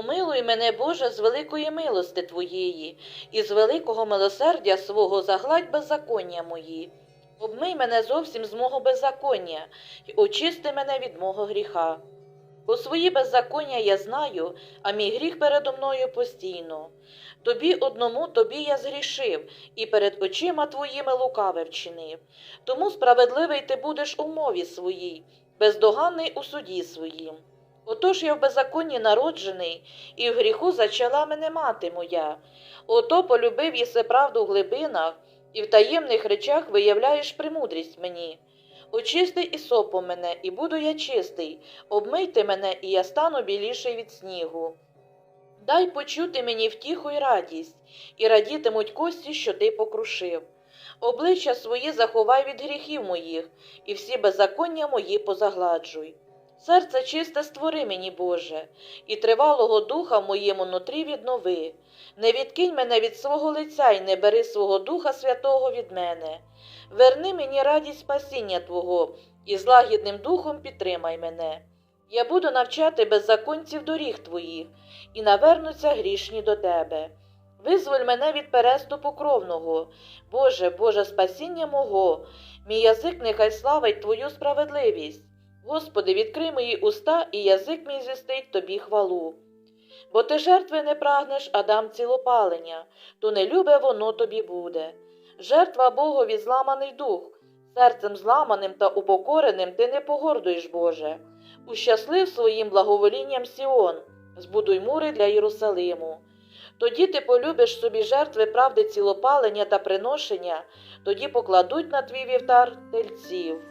Помилуй мене, Боже, з великої милости Твоєї, і з великого милосердя свого загладь беззаконня мої. Обмий мене зовсім з мого беззаконня, і очисти мене від мого гріха. Бо свої беззаконня я знаю, а мій гріх передо мною постійно. Тобі одному тобі я згрішив, і перед очима твоїми лукаве вчинив. Тому справедливий ти будеш у мові своїй, бездоганний у суді своїм. Отож я в беззаконні народжений, і в гріху зачала мене мати моя. Ото полюбив єси правду в глибинах, і в таємних речах виявляєш премудрість мені. Очисти і сопу мене, і буду я чистий, обмийте мене, і я стану біліший від снігу. Дай почути мені втіху й радість, і радітимуть кості, що ти покрушив. Обличчя свої заховай від гріхів моїх, і всі беззаконня мої позагладжуй. Серце чисте створи мені, Боже, і тривалого духа в моєму нутрі віднови. Не відкинь мене від свого лиця і не бери свого Духа Святого від мене. Верни мені радість спасіння Твого, і з лагідним духом підтримай мене. Я буду навчати беззаконців доріг Твоїх, і навернуться грішні до Тебе. Визволь мене від переступу кровного, Боже, Боже, спасіння мого, мій язик нехай славить Твою справедливість. Господи, відкрий мої уста, і язик мій звістить Тобі хвалу. Бо ти жертви не прагнеш, а дам цілопалення, то не любе воно тобі буде. Жертва Богові зламаний дух, серцем зламаним та упокореним ти не погордуєш, Боже. Ущаслив своїм благоволінням Сіон, збудуй мури для Єрусалиму. Тоді ти полюбиш собі жертви правди цілопалення та приношення, тоді покладуть на твій вівтар тельців.